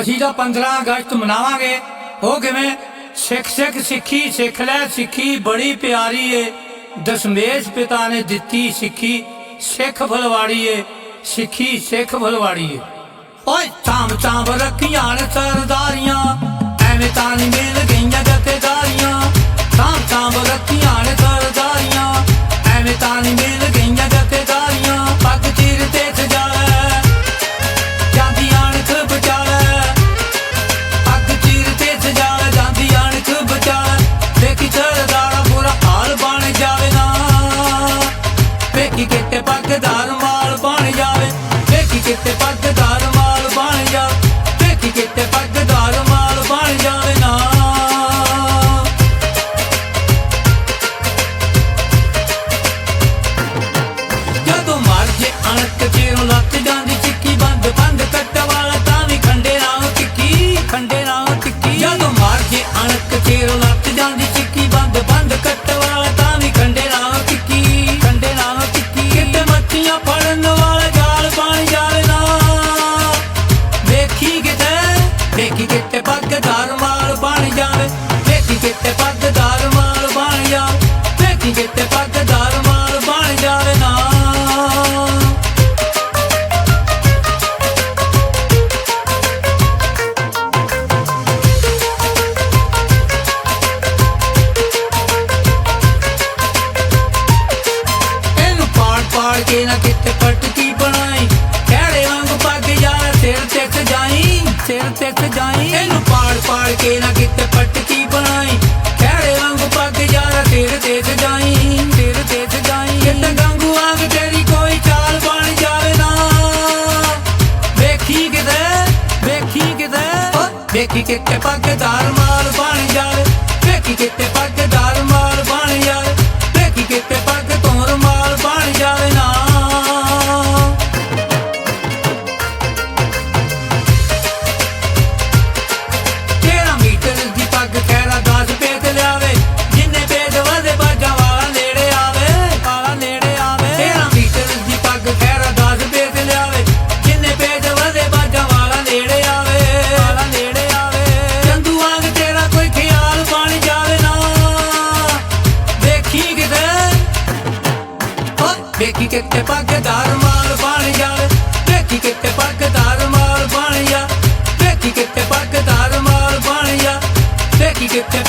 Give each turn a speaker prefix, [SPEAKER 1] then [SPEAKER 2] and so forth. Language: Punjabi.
[SPEAKER 1] ਅਸੀਂ ਤਾਂ 15 ਅਗਸਤ ਮਨਾਵਾਂਗੇ। ਉਹ ਕਿਵੇਂ? ਸਿੱਖ ਸਿੱਖ ਸਿੱਖੀ ਸਿੱਖ ਲੈ ਸਿੱਖੀ, ਬੜੀ ਪਿਆਰੀ ਏ। ਦਸ਼ਮੇਸ਼ ਪਿਤਾ ਨੇ ਦਿੱਤੀ ਸਿੱਖੀ, ਸਿੱਖ ਫਲਵਾੜੀ ਏ। ਸਿੱਖੀ ਸਿੱਖ ਫਲਵਾੜੀ ਏ। ਓਏ ਚਾਮ ਚਾਮ ਰੱਖੀਆਂ ਨੇ ਸਰਦਾਰੀਆਂ। ਵੇਖੀ ਕਿਤੇ ਪੱਗਦਾਰ ਮਾਲ ਬਣ ਜਾਵੇ ਵੇਖੀ ਕਿਤੇ ਪੱਗਦਾਰ ਬਣ ਜਾਵੇ ਵੇਖੀ ਕਿਤੇ ਪੱਗਦਾਰ ਮਾਲ ਬਣ ਜਾ। ਵੇਖੀ ਕਿਤੇ ਪੱਗਦਾਰ ਮਾਲ ਬਣ ਜਾਵੇ ਨਾ। ਪਾੜ ਕੇ ਨਾ ਕਿਤੇ ਪਟਕੀ ਬਣਾਈ। ਕਿਹੜੇ ਵਾਂਗ ਪੱਗ ਯਾਰ ਸਿਰ ਤੇ ਜਾਈ, ਸਿਰ ਤੇ ਸਜਾਈ ਇਹਨੂੰ ਪਾੜ ਪਾੜ ਕੇ ਨਾ ਕਿਤੇ ਵੇਖੀ ਕਿਤੇ ਪੱਗਦਾਰ ਮਾਲ ਬਣ ਜਾਵੇ ਵੇਖੀ ਕਿਤੇ ਪੱਗਦਾਰ ਮਾਲ ਬਣ ਯਾਰ ਕਿਤੇ ਬਾਗੇਦਾਰ ਮਾਲ ਬਣ ਜਾ ਵੇਖੀ ਕਿਤੇ ਬਾਗੇਦਾਰ ਮਾਲ ਬਣ ਜਾ ਵੇਖੀ ਕਿਤੇ ਬਾਗੇਦਾਰ ਮਾਲ ਬਣ ਜਾ ਵੇਖੀ ਕਿਤੇ